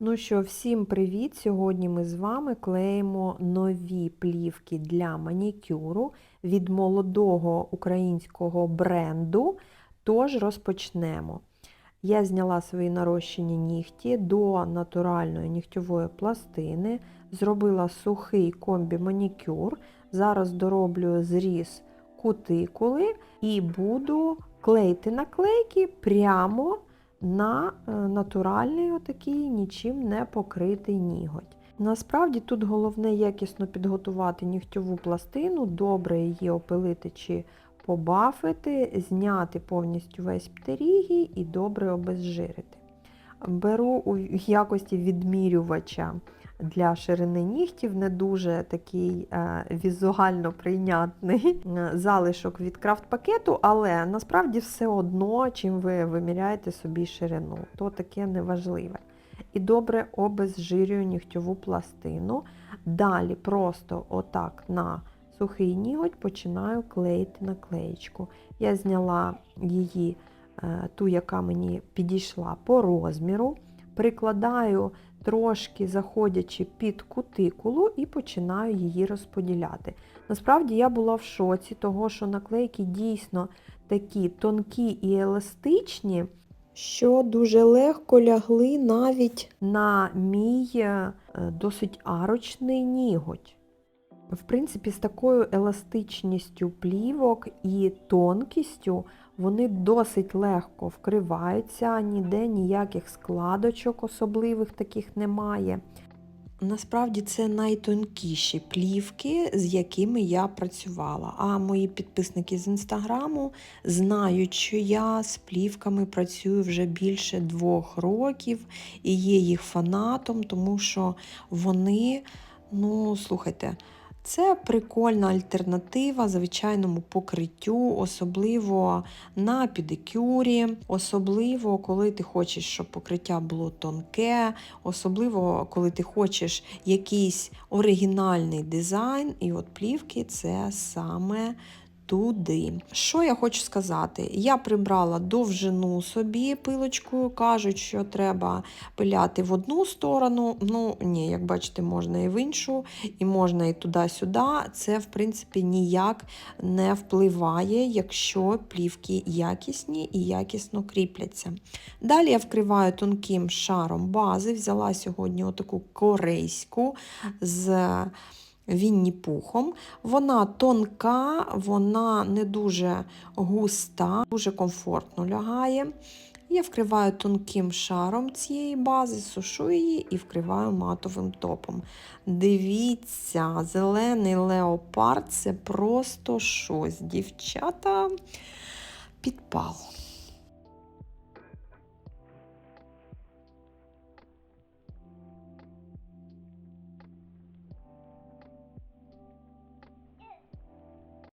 Ну що, всім привіт! Сьогодні ми з вами клеїмо нові плівки для манікюру від молодого українського бренду. Тож розпочнемо. Я зняла свої нарощені нігті до натуральної нігтьової пластини, зробила сухий комбі-манікюр. Зараз дороблю зріз кутикули і буду клеїти наклейки прямо на е, натуральний отакий нічим не покритий ніготь. Насправді тут головне якісно підготувати нігтьову пластину, добре її опилити чи побафити, зняти повністю весь птерігій і добре обезжирити. Беру у якості відмірювача для ширини нігтів, не дуже такий е, візуально прийнятний е, залишок від крафт-пакету, але насправді все одно, чим ви виміряєте собі ширину, то таке неважливе. І добре обезжирюю нігтьову пластину. Далі просто отак на сухий ніготь починаю клеїти наклеєчку. Я зняла її, е, ту, яка мені підійшла по розміру, прикладаю трошки заходячи під кутикулу і починаю її розподіляти. Насправді я була в шоці, того, що наклейки дійсно такі тонкі і еластичні, що дуже легко лягли навіть на мій е, досить арочний ніготь. В принципі, з такою еластичністю плівок і тонкістю вони досить легко вкриваються, ніде ніяких складочок особливих таких немає. Насправді це найтонкіші плівки, з якими я працювала. А мої підписники з інстаграму знають, що я з плівками працюю вже більше двох років і є їх фанатом, тому що вони, ну, слухайте, це прикольна альтернатива звичайному покриттю, особливо на педикюрі, особливо, коли ти хочеш, щоб покриття було тонке, особливо, коли ти хочеш якийсь оригінальний дизайн, і от плівки це саме. Туди. Що я хочу сказати? Я прибрала довжину собі пилочкою, кажуть, що треба пиляти в одну сторону. Ну, ні, як бачите, можна і в іншу, і можна і туди-сюди. Це, в принципі, ніяк не впливає, якщо плівки якісні і якісно кріпляться. Далі я вкриваю тонким шаром бази, взяла сьогодні отаку корейську з. Вінні пухом. Вона тонка, вона не дуже густа, дуже комфортно лягає. Я вкриваю тонким шаром цієї бази, сушу її і вкриваю матовим топом. Дивіться, зелений леопард це просто щось. Дівчата підпал.